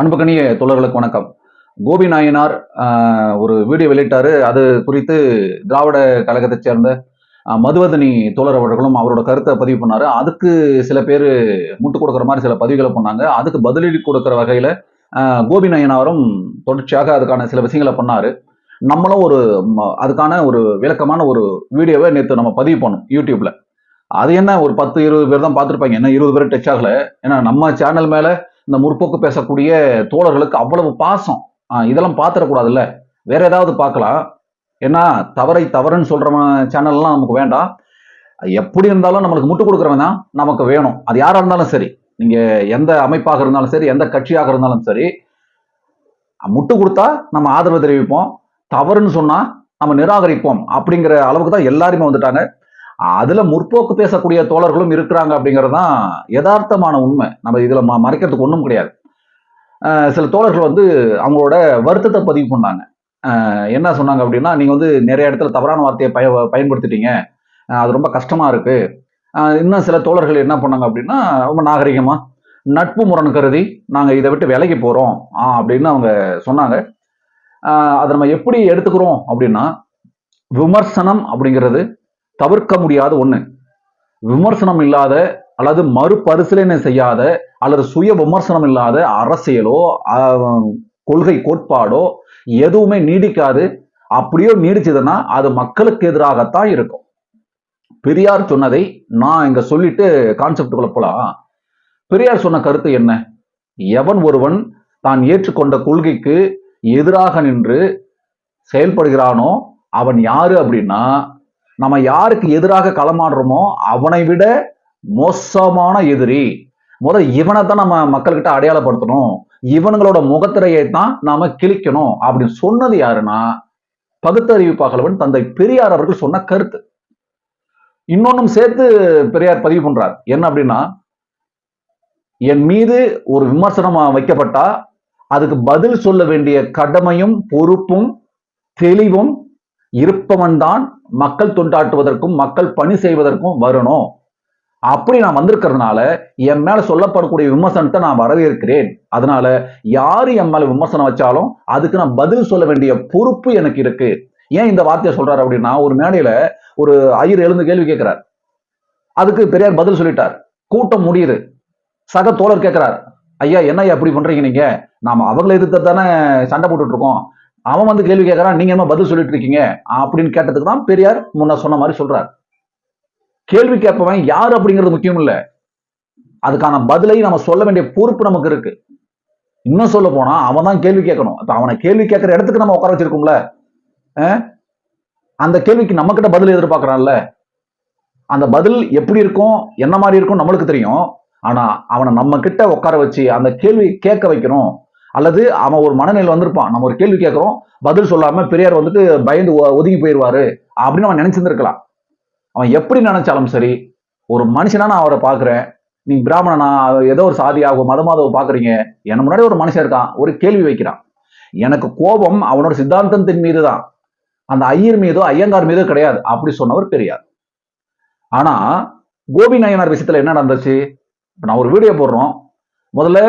அன்புக்கணிய தோழர்களுக்கு வணக்கம். கோபி நாயனார் ஒரு வீடியோ வெளியிட்டாரு. அது குறித்து திராவிட கழகத்தைச் சேர்ந்த மதுவதனி தோழர் அவர்களும் அவரோட கருத்தை பதிவு பண்ணாரு. அதுக்கு சில பேர் முட்டு கொடுக்குற மாதிரி சில பதிவுகளை பண்ணாங்க. அதுக்கு பதிலடி கொடுக்குற வகையில கோபி நாயனாரும் தொடர்ச்சியாக அதுக்கான சில விஷயங்களை பண்ணாரு. நம்மளும் ஒரு அதுக்கான ஒரு விளக்கமான ஒரு வீடியோவை நேற்று நம்ம பதிவு பண்ணோம் யூடியூப்ல. அது என்ன ஒரு பத்து இருபது பேர் தான் பார்த்துருப்பாங்க. என்ன இருபது பேர் டச் ஆகல. ஏன்னா நம்ம சேனல் மேலே இந்த முற்போக்கு பேசக்கூடிய தோழர்களுக்கு அவ்வளவு பாசம். இதெல்லாம் பார்த்துடக்கூடாதுல்ல வேற ஏதாவது பார்க்கலாம் ஏன்னா தவறை தவறுன்னு சொல்ற சேனல்லாம் நமக்கு வேண்டாம். எப்படி இருந்தாலும் நம்மளுக்கு முட்டு கொடுக்குறவன் தான் நமக்கு வேணும். அது யாரா இருந்தாலும் சரி. நீங்க எந்த அமைப்பாக இருந்தாலும் சரி எந்த கட்சியாக இருந்தாலும் சரி முட்டு கொடுத்தா நம்ம ஆதரவு தெரிவிப்போம். தவறுன்னு சொன்னா நம்ம நிராகரிப்போம். அப்படிங்கிற அளவுக்கு தான் எல்லாருமே வந்துட்டாங்க. அதுல முற்போக்கு பேசக்கூடிய தோழர்களும் இருக்கிறாங்க அப்படிங்கிறது தான் யதார்த்தமான உண்மை. நம்ம இதுல ம- மறைக்கிறதுக்கு ஒன்றும் கிடையாது. சில தோழர்கள் வந்து அவங்களோட வருத்தத்தை பதிவு பண்ணாங்க. என்ன சொன்னாங்க அப்படின்னா நீங்க வந்து நிறைய இடத்துல தவறான வார்த்தையை பய பயன்படுத்திட்டீங்க. அது ரொம்ப கஷ்டமா இருக்கு. இன்னும் சில தோழர்கள் என்ன பண்ணாங்க அப்படின்னா ரொம்ப நாகரிகமா நட்பு முரண் கருதி நாங்கள் இதை விட்டு விலகி போகிறோம் அப்படின்னு அவங்க சொன்னாங்க. அதை நம்ம எப்படி எடுத்துக்கிறோம் அப்படின்னா விமர்சனம் அப்படிங்கிறது தவிர்க்க முடியாத ஒன்று விமர்சனம் இல்லாத அல்லது மறுபரிசீலனை செய்யாத அல்லது சுய விமர்சனம் இல்லாத அரசியலோ கொள்கை கோட்பாடோ எதுவுமே நீடிக்காது. அப்படியோ நீடிச்சதுன்னா அது மக்களுக்கு எதிராகத்தான் இருக்கும். பெரியார் சொன்னதை நான் இங்க சொல்லிட்டு கான்செப்டுக்குள்ள போலாம். பெரியார் சொன்ன கருத்து என்ன? எவன் ஒருவன் தான் ஏற்றுக்கொண்ட கொள்கைக்கு எதிராக நின்று செயல்படுகிறானோ அவன் யாரு அப்படின்னா நம்ம யாருக்கு எதிராக களமாடுறோமோ அவனை விட மோசமான எதிரி. முதல் இவனை தான் நம்ம மக்கள்கிட்ட அடையாளப்படுத்தணும். இவனுங்களோட முகத்திரையை தான் நாம கிழிக்கணும். அப்படின்னு சொன்னது யாருன்னா பகுத்தறிவு பகலவன் தந்தை பெரியார் அவர்கள் சொன்ன கருத்து. இன்னொன்னும் சேர்த்து பெரியார் பதிவு பண்றார். என்ன அப்படின்னா என் மீது ஒரு விமர்சனம் வைக்கப்பட்டா அதுக்கு பதில் சொல்ல வேண்டிய கடமையும் பொறுப்பும் தெளிவும் இருப்பவன் தான் மக்கள் தொண்டாற்றுவதற்கும் மக்கள் பணி செய்வதற்கும் வரணும். அப்படி நான் வந்திருக்கிறதுனால என் மேல சொல்லப்படக்கூடிய விமர்சனத்தை நான் வரவேற்கிறேன். அதனால யாரு என் மேல விமர்சனம் வச்சாலும் அதுக்கு நான் பதில் சொல்ல வேண்டிய பொறுப்பு எனக்கு இருக்கு. ஏன் இந்த வார்த்தையை சொல்றாரு அப்படின்னா ஒரு மேடையில ஒரு ஐயர் எழுந்து கேள்வி கேட்கிறார். அதுக்கு பெரியார் பதில் சொல்லிட்டார். கூட்டம் முடியுது. சக தோழர் கேட்கிறார். ஐயா என்ன ஐயா இப்படி பண்றீங்க நீங்க? நாம அவங்களை எதிர்த்து தானே சண்டை போட்டுட்டு இருக்கோம். அவன் வந்து கேள்வி கேட்கறான் நீங்க என்ன பதில் சொல்லிட்டு இருக்கீங்க அப்படின்னு கேட்டதுக்கு தான் பெரியார் முன்ன சொன்ன மாதிரி சொல்றார். கேள்வி கேட்பவன் யார் அப்படிங்கிறது முக்கியம் இல்ல. அதுக்கான பதிலை நம்ம சொல்ல வேண்டிய பொறுப்பு நமக்கு இருக்கு. இன்னும் சொல்ல போனா அவன் தான் கேள்வி கேட்கணும். இப்ப அவனை கேள்வி கேட்கிற இடத்துக்கு நம்ம உட்கார வச்சிருக்கோம்ல. அந்த கேள்விக்கு நம்ம கிட்ட பதில் எதிர்பார்க்கறான்ல. அந்த பதில் எப்படி இருக்கும் என்ன மாதிரி இருக்கும் நம்மளுக்கு தெரியும். ஆனா அவனை நம்ம கிட்ட உட்கார வச்சு அந்த கேள்வி கேட்க வைக்கணும் அல்லது அவன் ஒரு மனநிலையில் வந்திருப்பான். நம்ம ஒரு கேள்வி கேட்குறோம் பதில் சொல்லாம பெரியார் வந்துட்டு பயந்து ஒதுங்கி போயிடுவாரு அப்படின்னு அவன் நினைச்சிருந்திருக்கலாம். அவன் எப்படி நினைச்சாலும் சரி ஒரு மனுஷனா நான் அவரை பார்க்குறேன் நீ பிராமணனா ஏதோ ஒரு சாதியாக மதமாதவ பார்க்குறீங்க எனக்கு முன்னாடி ஒரு மனுஷன் இருக்கான் ஒரு கேள்வி வைக்கிறான். எனக்கு கோபம் அவனோட சித்தாந்தத்தின் மீது தான் அந்த ஐயர் மீதோ ஐயங்கார் மீதோ கிடையாது அப்படி சொன்னவர் பெரியார். ஆனா கோபி நாயனார் விஷயத்துல என்ன நடந்துச்சு? இப்போ நான் ஒரு வீடியோ போடுறோம். முதல்ல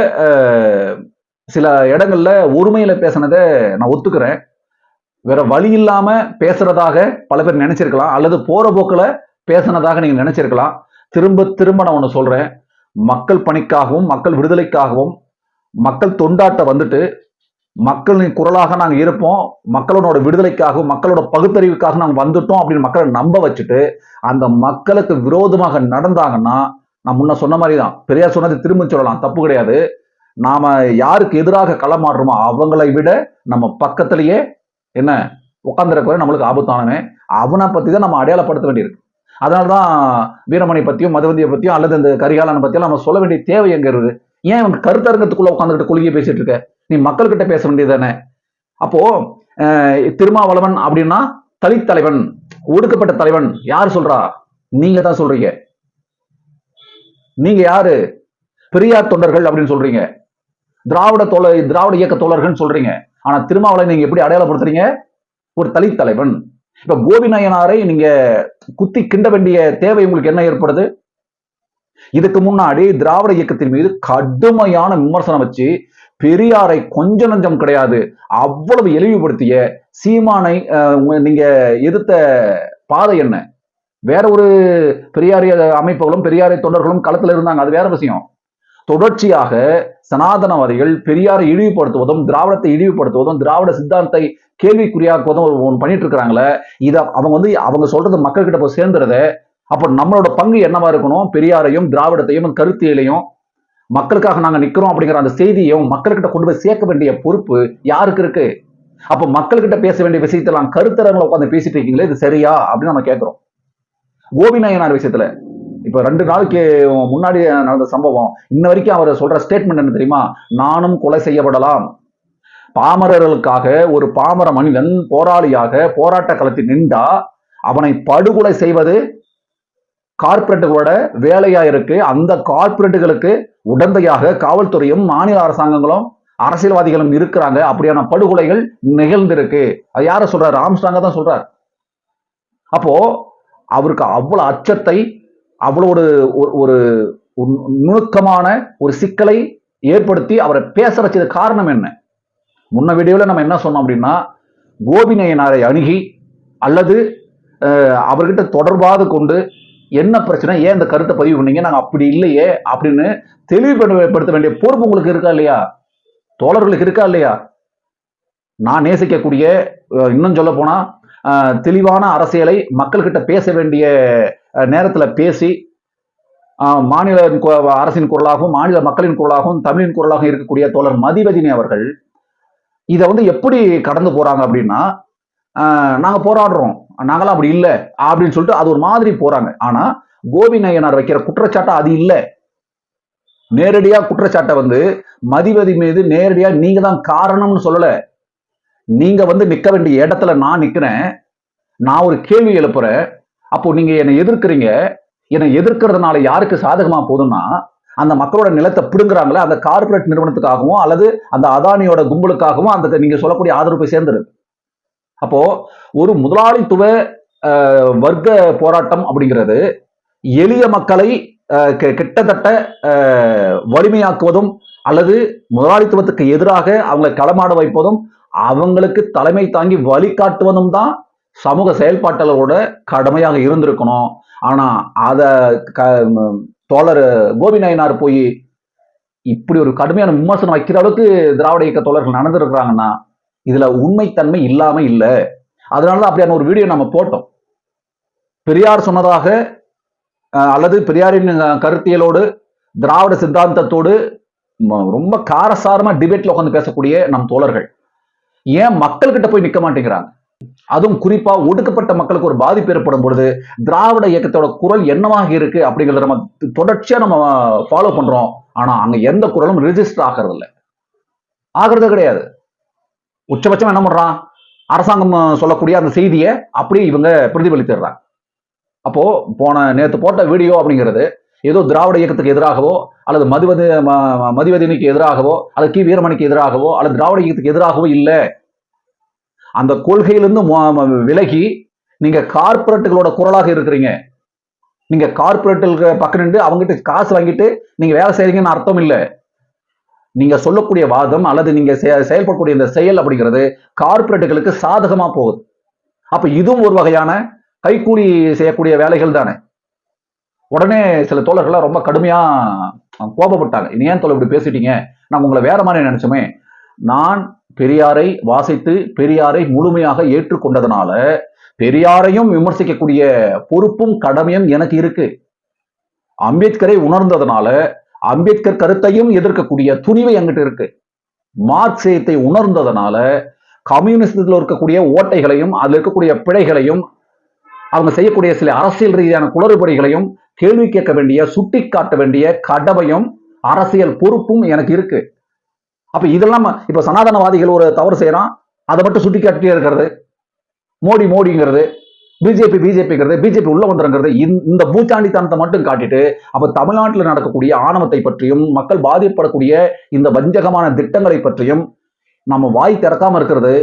சில இடங்கள்ல ஒருமையில பேசினதை நான் ஒத்துக்கிறேன். வேற வழி இல்லாம பேசுறதாக பல பேர் நினைச்சிருக்கலாம். அல்லது போற போக்குல பேசினதாக நீங்க நினைச்சிருக்கலாம். திரும்ப திரும்ப நான் ஒண்ணு சொல்றேன். மக்கள் பணிக்காகவும் மக்கள் விடுதலைக்காகவும் மக்கள் தொண்டாட்ட வந்துட்டு மக்களின் குரலாக நாங்கள் இருப்போம். மக்களோட விடுதலைக்காகவும் மக்களோட பகுத்தறிவுக்காக நாங்கள் வந்துட்டோம் அப்படின்னு மக்களை நம்ப வச்சுட்டு அந்த மக்களுக்கு விரோதமாக நடந்தாங்கன்னா நான் முன்ன சொன்ன மாதிரி தான் பெரியார் சொன்னது திரும்ப சொல்லலாம். தப்பு கிடையாது. நாம யாருக்கு எதிராக களமாடுறோமோ அவங்களை விட நம்ம பக்கத்திலேயே என்ன உட்காந்துருக்கிற நம்மளுக்கு ஆபத்தானவன் அவனை பத்தி தான் நம்ம அடையாளப்படுத்த வேண்டியிருக்கு. அதனால தான் வீரமணி பற்றியும் மதுவந்தியை பத்தியும் அல்லது இந்த கரிகாலனை பற்றியும் நம்ம சொல்ல வேண்டிய தேவை எங்க இருக்குது? ஏன் இவங்க கருத்தரங்கத்துக்குள்ள உட்காந்துக்கிட்டு குலுங்கி பேசிட்டு இருக்க? நீ மக்கள்கிட்ட பேச வேண்டியது தானே அப்போ அஹ், திருமாவளவன் அப்படின்னா தலித் தலைவன் ஒடுக்கப்பட்ட தலைவன். யார் சொல்றா? நீங்க தான் சொல்றீங்க. நீங்க யாரு? பெரியார் தொண்டர்கள் அப்படின்னு சொல்றீங்க. திராவிட தோழ திராவிட இயக்க தோழர்கள் சொல்றீங்க. ஆனா திருமாவளை நீங்க எப்படி அடையாளப்படுத்துறீங்க? ஒரு தலித் தலைவன் இப்ப கோபி நீங்க குத்தி கிண்ட வேண்டிய தேவை உங்களுக்கு என்ன ஏற்படுது? இதுக்கு முன்னாடி திராவிட இயக்கத்தின் மீது கடுமையான விமர்சனம் வச்சு பெரியாரை கொஞ்ச நஞ்சம் கிடையாது அவ்வளவு எளிவுபடுத்திய சீமானை நீங்க எதிர்த்த பாதை என்ன? வேற ஒரு பெரியாரிய அமைப்புகளும் பெரியாரை தொண்டர்களும் களத்துல இருந்தாங்க அது வேற விஷயம். தொடர்ச்சியாக சனாதனவாதிகள் பெரியாரை இழிவுபடுத்துவதும் திராவிடத்தை இழிவுபடுத்துவதும் திராவிட சித்தாந்தத்தை கேள்விக்குறியாக்குவதும் ஒரு- பண்ணிட்டு இருக்கிறாங்களே இதை அவங்க வந்து அவங்க சொல்றது மக்கள்கிட்ட போய் சேர்ந்துறத அப்ப நம்மளோட பங்கு என்னவா இருக்கணும்? பெரியாரையும் திராவிடத்தையும் கருத்தியலையும் மக்களுக்காக நாங்க நிக்கிறோம் அப்படிங்கிற அந்த செய்தியும் மக்கள்கிட்ட கொண்டு போய் சேர்க்க வேண்டிய பொறுப்பு யாருக்கு இருக்கு? அப்ப மக்கள்கிட்ட பேச வேண்டிய விஷயத்தெல்லாம் கருத்தரங்களை உட்காந்து பேசிட்டு இருக்கீங்களே இது சரியா? அப்படின்னு நம்ம கேட்கிறோம் கோபிநாயனார் விஷயத்துல இப்போ ரெண்டு நாளுக்கு முன்னாடி நடந்த சம்பவம் இன்ன வரைக்கும் அவர் சொல்ற ஸ்டேட்மெண்ட் என்ன தெரியுமா? நானும் கொலை செய்யப்படலாம். பாமரர்களுக்காக ஒரு பாமர மனிதன் போராளியாக போராட்ட களத்தில் நின்றா அவனை படுகொலை செய்வது கார்ப்பரேட்டுகளோட வேலையா இருக்கு. அந்த கார்ப்பரேட்டுகளுக்கு உடந்தையாக காவல்துறையும் மாநில அரசாங்கங்களும் அரசியல்வாதிகளும் இருக்கிறாங்க. அப்படியான படுகொலைகள் நிகழ்ந்திருக்கு. அது யார சொல்றாரு? ஆம்ஸ்டாங்க தான் சொல்றார். அப்போ அவருக்கு அவ்வளவு அச்சத்தை அவ்வளோ ஒரு ஒரு- ஒரு நுணுக்கமான ஒரு சிக்கலை ஏற்படுத்தி அவரை பேச வச்சது காரணம் என்ன? முன்ன வீடியோவில் நம்ம என்ன சொன்னோம் அப்படின்னா கோபிநயனாரை அணுகி அல்லது அவர்கிட்ட தொடர்பாது கொண்டு என்ன பிரச்சனை ஏன் இந்த கருத்தை பதிவு பண்ணீங்க நாங்கள் அப்படி இல்லையே அப்படின்னு தெளிவுபடுத்த வேண்டிய பொறுப்பு உங்களுக்கு இருக்கா இல்லையா? தோழர்களுக்கு இருக்கா இல்லையா? நான் நேசிக்கக்கூடிய இன்னும் சொல்ல போனால் தெளிவான அரசியலை மக்கள்கிட்ட பேச வேண்டிய நேரத்தில் பேசி மாநில அரசின் குரலாகவும் மாநில மக்களின் குரலாகவும் தமிழின் குரலாகவும் இருக்கக்கூடிய தோழர் மதிவதினி அவர்கள் இதை வந்து எப்படி கடந்து போறாங்க அப்படின்னா நாங்கள் போராடுறோம். நாங்களாம் அப்படி இல்லை அப்படின்னு சொல்லிட்டு அது ஒரு மாதிரி போறாங்க. ஆனா கோபி நயனார் வைக்கிற குற்றச்சாட்டை அது இல்லை. நேரடியா குற்றச்சாட்டை வந்து மதிவதி மீது நேரடியா நீங்க தான் காரணம்னு சொல்லலை. நீங்க வந்து நிக்க வேண்டிய இடத்துல நான் நிக்கிறேன் நான் ஒரு கேள்வி எழுப்புறேன் அப்போ நீங்க என்னை எதிர்க்கிறீங்க என்னை எதிர்க்கிறதுனால யாருக்கு சாதகமா போதும்னா அந்த மக்களோட நிலத்தை பிடுங்குறாங்களே அந்த கார்ப்பரேட் நிறுவனத்துக்காகவும் அல்லது அந்த அதானியோட கும்பலுக்காகவும் அந்த நீங்க சொல்லக்கூடிய ஆதரவு போய் சேர்ந்துருது. அப்போ ஒரு முதலாளித்துவ வர்க்க போராட்டம் அப்படிங்கிறது எளிய மக்களை கிட்டத்தட்ட வலிமையாக்குவதும் அல்லது முதலாளித்துவத்துக்கு எதிராக அவங்களை களமாட வைப்பதும் அவங்களுக்கு தலைமை தாங்கி வழிகாட்டுவதும் தான் சமூக செயல்பாட்டாளரோட கடமையாக இருந்திருக்கணும். ஆனா அத க- தோழர் கோபி நாயனார் போய் இப்படி ஒரு கடுமையான விமர்சனம் வைக்கிற அளவுக்கு திராவிட இயக்க தோழர்கள் நடந்திருக்கிறாங்கன்னா இதுல உண்மைத்தன்மை இல்லாம இல்லை. அதனாலதான் அப்படியான ஒரு வீடியோ நம்ம போட்டோம். பெரியார் சொன்னதாக அல்லது பெரியாரின் கருத்தியலோடு திராவிட சித்தாந்தத்தோடு ரொம்ப காரசாரமா டிபேட்ல உட்காந்து பேசக்கூடிய நம் தோழர்கள். ஏன் மக்கள்கிட்ட போய் நிக்க மாட்டேங்கிறாங்க? அதுவும் குறிப்பா ஒடுக்கப்பட்ட மக்களுக்கு ஒரு பாதிப்பு ஏற்படும் பொழுது திராவிட இயக்கத்தோட குரல் என்னவாக இருக்கு அப்படிங்கறத நம்ம தொடர்ச்சியா நம்ம ஃபாலோ பண்றோம். ஆனா அங்க எந்த குரலும் ரிஜிஸ்டர் ஆகிறது இல்லை ஆகிறது கிடையாது. உச்சபட்சம் என்ன பண்றான்? அரசாங்கம் சொல்லக்கூடிய அந்த செய்தியை அப்படியே இவங்க பிரதிபலித்திடுறாங்க அப்போ போன நேத்து போட்ட வீடியோ அப்படிங்கிறது ஏதோ திராவிட இயக்கத்துக்கு எதிராகவோ அல்லது மதுவதி ம- எதிராகவோ அல்லது கி. வீரமணிக்கு எதிராகவோ அல்லது திராவிட இயக்கத்துக்கு எதிராகவோ இல்லை. அந்த கொள்கையிலிருந்து விலகி நீங்க கார்ப்பரேட்டுகளோட குரலாக இருக்கிறீங்க. நீங்க கார்ப்பரேட்டுகளுக்கு பக்கம் நின்று அவங்ககிட்ட காசு வாங்கிட்டு நீங்க வேலை செய்றீங்கன்னு அர்த்தம் இல்லை. நீங்க சொல்லக்கூடிய வாதம் அல்லது நீங்க செயல்படக்கூடிய இந்த செயல் அப்படிங்கிறது கார்ப்பரேட்டுகளுக்கு சாதகமா போகுது. அப்ப இதுவும் ஒரு வகையான கைக்கூலி செய்யக்கூடிய வேலைகள் தானே. உடனே சில தோழர்கள்லாம் ரொம்ப கடுமையா கோபப்பட்டாங்க. "இது ஏன் தோழர் இப்படி பேசிட்டீங்க? நான் உங்களை வேற மாதிரி நினைச்சோமே. நான் பெரியாரை வாசித்து பெரியாரை முழுமையாக ஏற்றுக்கொண்டதுனால பெரியாரையும் விமர்சிக்கக்கூடிய பொறுப்பும் கடமையும் எனக்கு இருக்கு. அம்பேத்கரை உணர்ந்ததுனால அம்பேத்கர் கருத்தையும் எதிர்க்கக்கூடிய துணிவு என்கிட்ட இருக்கு. மார்க்சியத்தை உணர்ந்ததுனால கம்யூனிஸ்டத்தில் இருக்கக்கூடிய ஓட்டைகளையும் அதில் இருக்கக்கூடிய பிழைகளையும் அவங்க செய்யக்கூடிய சில அரசியல் ரீதியான குளறுபடிகளையும் கேள்வி கேட்க வேண்டிய சுட்டி காட்ட வேண்டிய கடமையும் அரசியல் பொறுப்பும் எனக்கு இருக்கு. அப்ப இதெல்லாம் இப்ப சனாதனவாதிகள் ஒரு தவறு செய்யறான் அதை மட்டும் சுட்டி காட்டிட்டே இருக்கிறது. மோடி மோடிங்கிறது பிஜேபி பிஜேபிங்கிறது பிஜேபி உள்ள வந்துருங்கிறது இந்த- பூச்சாண்டித்தனத்தை மட்டும் காட்டிட்டு அப்ப தமிழ்நாட்டில் நடக்கக்கூடிய ஆணவத்தை பற்றியும் மக்கள் பாதிப்படக்கூடிய இந்த வஞ்சகமான திட்டங்களை பற்றியும் நம்ம வாய் திறக்காம இருக்கிறது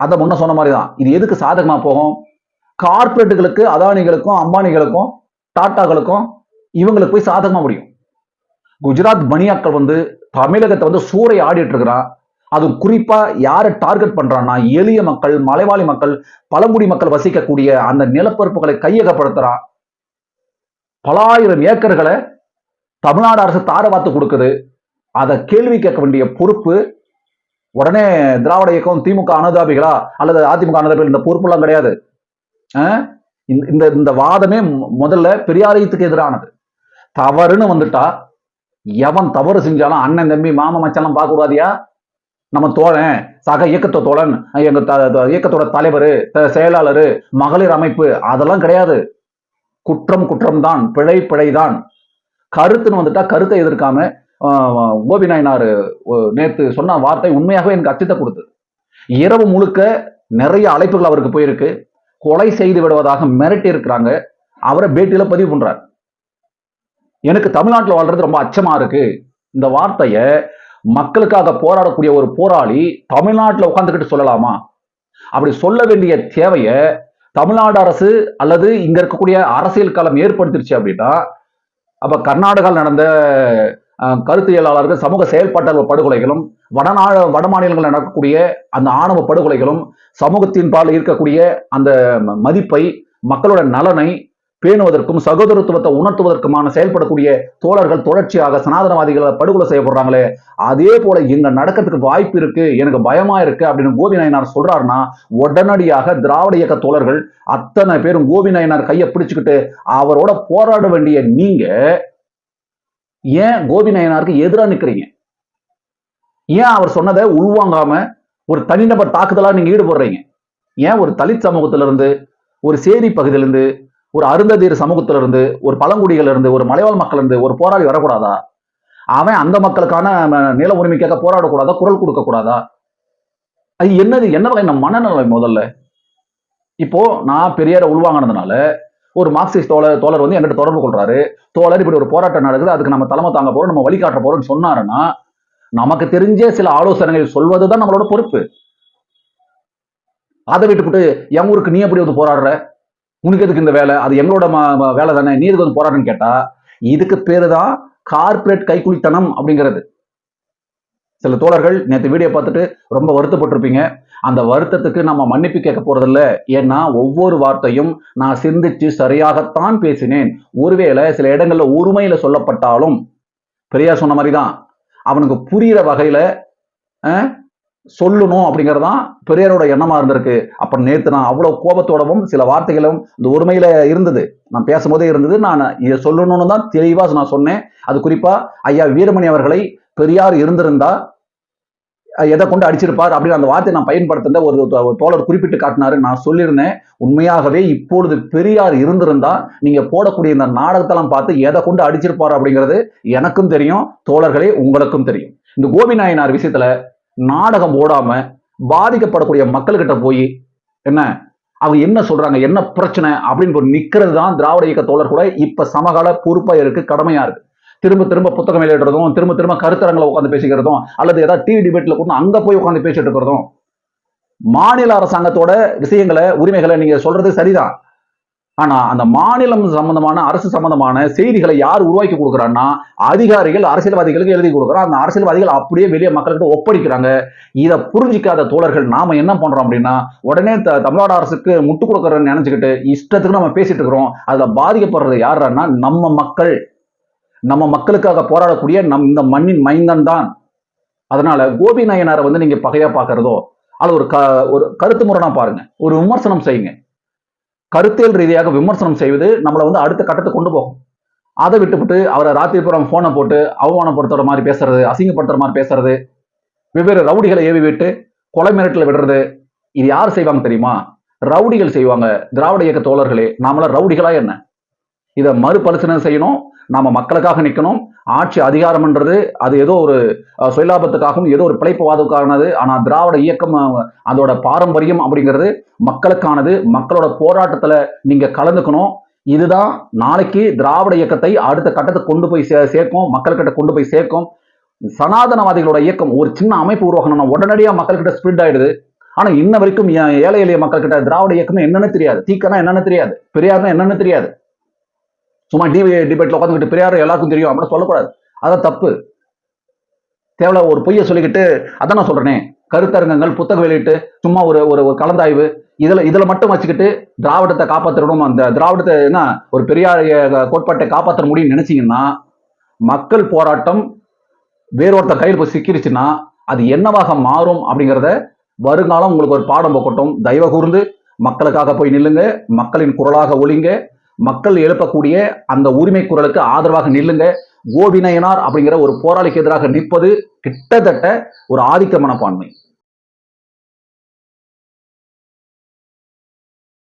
அதை முன்ன சொன்ன மாதிரி தான் இது எதுக்கு சாதகமா போகும்? கார்ப்பரேட்டுகளுக்கு அதானிகளுக்கும் அம்பானிகளுக்கும் டாட்டாக்களுக்கும் இவங்களுக்கு போய் சாதகமா முடியும். குஜராத் பனியாக்கள் வந்து தமிழகத்தை வந்து சூறை ஆடிட்டு இருக்கிறான். அது குறிப்பா யாரை டார்கெட் பண்றான்னா எளிய மக்கள் மலைவாழி மக்கள் பழங்குடி மக்கள் வசிக்கக்கூடிய அந்த நிலப்பரப்புகளை கையகப்படுத்துறான். பலாயிரம் ஏக்கர்களை தமிழ்நாடு அரசு தாரவாத்து கொடுக்குது. அதை கேள்வி கேட்க வேண்டிய பொறுப்பு உடனே திராவிட இயக்கம் திமுக அனுதாபிகளா? அல்லது அதிமுக அனுதாபிகள் இந்த பொறுப்புலாம் கிடையாது. இந்த- இந்த இந்த வாதமே முதல்ல பெரியாரியத்துக்கு எதிரானது. தவறுன்னு வந்துட்டா எவன் தவறு செஞ்சாலும் அண்ணன் தம்பி மாமா மச்சாலாம் பார்க்க கூடாதியா நம்ம தோழன் சக இயக்கத்தை தோழன் எங்க த- இயக்கத்தோட தலைவர் செயலாளர் மகளிர் அமைப்பு அதெல்லாம் கிடையாது. குற்றம் குற்றம்தான் பிழை பிழைதான். கருத்துன்னு வந்துட்டா கருத்தை எதிர்க்காம கோபி நாயனார் நேத்து சொன்ன வார்த்தை உண்மையாகவே எனக்கு அச்சத்தை கொடுத்தது. இரவு முழுக்க நிறைய அழைப்புகள் அவருக்கு போயிருக்கு. கொலை செய்து விடுவதாக மிரட்டி இருக்கிறாங்க. அவரை பேட்டியில பதிவு பண்றார். எனக்கு தமிழ்நாட்டில் வாழ்றது ரொம்ப அச்சமா இருக்கு. இந்த வார்த்தைய மக்களுக்காக போராடக்கூடிய ஒரு போராளி தமிழ்நாட்டில் உட்காந்துக்கிட்டு சொல்லலாமா? அப்படி சொல்ல வேண்டிய தேவைய தமிழ்நாடு அரசு அல்லது இங்க இருக்கக்கூடிய அரசியல் களம் ஏற்படுத்திருச்சு அப்படின்னா அப்ப கர்நாடகாவில் நடந்த கருத்தியலாளர்கள் சமூக செயல்பாட்டாளர் படுகொலைகளும் வடநாடு வட மாநிலங்களில் நடக்கக்கூடிய அந்த ஆணவ படுகொலைகளும் சமூகத்தின் பால் இருக்கக்கூடிய அந்த மதிப்பை மக்களோட நலனை பேணுவதற்கும் சகோதரத்துவத்தை உணர்த்துவதற்குமான செயல்படக்கூடிய தோழர்கள் தொடர்ச்சியாக சனாதனவாதிகளை படுகொலை செய்யப்படுறாங்களே அதே போல இங்க நடக்கிறதுக்கு வாய்ப்பு இருக்கு எனக்கு பயமா இருக்கு அப்படின்னு கோபி நாயனார் சொல்றாருன்னா உடனடியாக திராவிட இயக்க தோழர்கள் அத்தனை பேரும் கோபி நாயனார் கையை பிடிச்சுக்கிட்டு அவரோட போராட வேண்டிய நீங்க ஏன் கோபி நயனாருக்கு எதிராக நிற்கிறீங்க ஏன் அவர் சொன்னதை உள்வாங்காம ஒரு தனிநபர் தாக்குதலாக நீங்க ஈடுபடுறீங்க? ஏன் ஒரு தலித் சமூகத்திலிருந்து ஒரு சேரி பகுதியிலிருந்து ஒரு அருந்ததீர் சமூகத்திலிருந்து ஒரு பழங்குடிகள்லேருந்து ஒரு மலைவாழ் மக்களிருந்து ஒரு போராளி வரக்கூடாதா? அவன் அந்த மக்களுக்கான நில உரிமைக்காக போராடக்கூடாதா? குரல் கொடுக்கக்கூடாதா? அது என்னது? என்ன வகை நம்ம மனநிலை முதல்ல? இப்போ நான் பெரியார உள்வாங்கினதுனால ஒரு மார்க்சிஸ்ட் தோழர் தோழர் வந்து என்கிட்ட தொடர்பு கொள்றாரு. தோழர் இப்படி ஒரு போராட்டம் நடக்குது அதுக்கு நம்ம தலைமை தாங்க போறோம் நம்ம வழிகாட்ட போறோம்னு சொன்னாருன்னா நமக்கு தெரிஞ்ச சில ஆலோசனைகள் சொல்வதுதான் நம்மளோட பொறுப்பு. அதை விட்டுப்புட்டு என் ஊருக்கு நீ எப்படி வந்து போராடுற? உனக்கு எதுக்கு இந்த வேலை? அது எங்களோட ம- வேலை தானே? நீ எதுக்கு வந்து போராடுன்னு கேட்டா இதுக்கு பேரு தான் கார்ப்பரேட் கைக்குலித்தனம் அப்படிங்கிறது. சில தோழர்கள் நேற்று வீடியோ பார்த்துட்டு ரொம்ப வருத்தப்பட்டிருப்பீங்க. அந்த வருத்தத்துக்கு நம்ம மன்னிப்பு கேட்க போறதில்ல. ஏன்னா ஒவ்வொரு வார்த்தையும் நான் சிந்திச்சு சரியாகத்தான் பேசினேன். ஒருவேளை சில இடங்கள்ல உரிமையில சொல்லப்பட்டாலும் பெரியார் சொன்ன மாதிரி தான் அவனுக்கு புரியிற வகையில சொல்லணும் அப்படிங்கறதான் பெரியாரோட எண்ணமா இருந்திருக்கு. அப்ப நேத்து நான் அவ்வளவு கோபத்தோடவும் சில வார்த்தைகளும் இந்த ஒருமையில இருந்தது. நான் பேசும்போதே இருந்தது. நான் இதை சொல்லணும்னு தான் தெளிவா நான் சொன்னேன். அது குறிப்பா ஐயா வீரமணி அவர்களை பெரியார் இருந்திருந்தா எதை கொண்டு அடிச்சிருப்பார் அப்படின்னு அந்த வார்த்தையை நான் பயன்படுத்தின ஒரு தோழர் குறிப்பிட்டு காட்டினாரு. நான் சொல்லியிருந்தேன். உண்மையாகவே இப்பொழுது பெரியார் இருந்திருந்தா நீங்க போடக்கூடிய இந்த நாடகத்தெல்லாம் பார்த்து எதை கொண்டு அடிச்சிருப்பார் அப்படிங்கிறது எனக்கும் தெரியும் தோழர்களே உங்களுக்கும் தெரியும். இந்த கோபி நாயனார் விஷயத்துல நாடகம் போடாம பாதிக்கப்படக்கூடிய மக்கள்கிட்ட போய் என்ன அவங்க என்ன சொல்றாங்க என்ன பிரச்சனை அப்படின்னு நிக்கிறது தான் திராவிட இயக்க தோழர் கூட இப்ப சமகால பொறுப்பா இருக்கு கடமையா இருக்கு. திரும்ப திரும்ப புத்தகம் வெளியிடுறதும் திரும்ப திரும்ப கருத்தரங்களை உட்காந்து பேசிக்கிறதும் அல்லது ஏதாவது டிவி டிபேட்ல கூட அங்க போய் உட்காந்து பேசிட்டு இருக்கிறதும் மாநில அரசாங்கத்தோட விஷயங்களை உரிமைகளை நீங்க சொல்றது சரிதான். ஆனா அந்த மாநிலம் சம்பந்தமான அரசு சம்பந்தமான செய்திகளை யார் உருவாக்கி கொடுக்குறான்னா அதிகாரிகள் அரசியல்வாதிகளுக்கு எழுதி கொடுக்குறோம் அந்த அரசியல்வாதிகள் அப்படியே வெளியே மக்கள்கிட்ட ஒப்படைக்கிறாங்க. இதை புரிஞ்சிக்காத தோழர்கள் நாம என்ன பண்றோம் அப்படின்னா உடனே த- தமிழ்நாடு அரசுக்கு முட்டு கொடுக்குறோம்னு நினைச்சுக்கிட்டு இஷ்டத்துக்கு நம்ம பேசிட்டு இருக்கிறோம். அதுல பாதிக்கப்படுறது யாருன்னா நம்ம மக்கள். நம்ம மக்களுக்காக போராடக்கூடிய நம் இந்த மண்ணின் மைந்தன் தான். அதனால கோபி நாயனாரை வந்து நீங்க பகையா பார்க்கறதோ அது ஒரு க ஒரு கருத்து முரணா பாருங்க. ஒரு விமர்சனம் செய்யுங்க. கருத்தியல் ரீதியாக விமர்சனம் செய்வது நம்மளை வந்து அடுத்த கட்டத்துக்கு கொண்டு போகும். அதை விட்டுவிட்டு அவரை ராத்திரிபுரம் போனை போட்டு அவமானப்படுத்துற மாதிரி பேசுறது அசிங்கப்படுத்துற மாதிரி பேசுறது வெவ்வேறு ரவுடிகளை ஏவி விட்டு கொலை மிரட்டல விடுறது இது யார் செய்வாங்க தெரியுமா? ரவுடிகள் செய்வாங்க. திராவிட இயக்க தோழர்களே நாமள ரவுடிகளா என்ன? இதை மறுபரிசீலனை செய்யணும். நாம மக்களுக்காக நிற்கணும் ஆட்சி அதிகாரம்ன்றது அது ஏதோ ஒரு சுயலாபத்துக்காகவும் ஏதோ ஒரு பிழைப்புவாதத்துக்கானது. ஆனால் திராவிட இயக்கம் அதோட பாரம்பரியம் அப்படிங்கிறது மக்களுக்கானது. மக்களோட போராட்டத்தில் நீங்கள் கலந்துக்கணும். இதுதான் நாளைக்கு திராவிட இயக்கத்தை அடுத்த கட்டத்தை கொண்டு போய் சே- சேர்க்கும். மக்கள்கிட்ட கொண்டு போய் சேர்க்கும். சனாதனவாதிகளோட இயக்கம் ஒரு சின்ன அமைப்பு உருவாக்கணும்னா உடனடியாக மக்கள்கிட்ட ஸ்ப்ரிட் ஆயிடுது. ஆனால் இன்ன வரைக்கும் ஏழை எளிய மக்கள்கிட்ட திராவிட இயக்கம் என்னன்னு தெரியாது. தீக்கனா என்னன்னு தெரியாது. பெரியார்னா என்னன்னு தெரியாது. சும்மா டிவி டிபேட்ல உட்காந்துக்கிட்டு பெரியார் எல்லாருக்கும் தெரியும். அப்படின்னு சொல்லக்கூடாது. அதான் தப்பு. தேவையில்ல ஒரு பொய்யை சொல்லிக்கிட்டு அதான் நான் சொல்றேனே. கருத்தரங்கங்கள் புத்தக வெளியிட்டு சும்மா ஒரு ஒரு கலந்தாய்வு இதுல இதுல மட்டும் வச்சுக்கிட்டு திராவிடத்தை காப்பாற்றணும் அந்த திராவிடத்தை என்ன ஒரு பெரியார் கோட்பாட்டை காப்பாற்ற முடியும்னு நினைச்சீங்கன்னா மக்கள் போராட்டம் வேறொருத்த கையில் போய் சிக்கிருச்சுன்னா அது என்னவாக மாறும் அப்படிங்கிறத வருங்காலம் உங்களுக்கு ஒரு பாடம் போக்கட்டும். தயவு கூர்ந்து மக்களுக்காக போய் நில்லுங்க. மக்களின் குரலாக ஒளிங்க மக்கள் எழுப்பக்கூடிய அந்த உரிமை குரலுக்கு ஆதரவாக நில்லுங்க. கோபிநயனார் அப்படிங்கிற ஒரு போராளிக்கு எதிராக நிற்பது கிட்டத்தட்ட ஒரு ஆதிக்க மனப்பான்மை.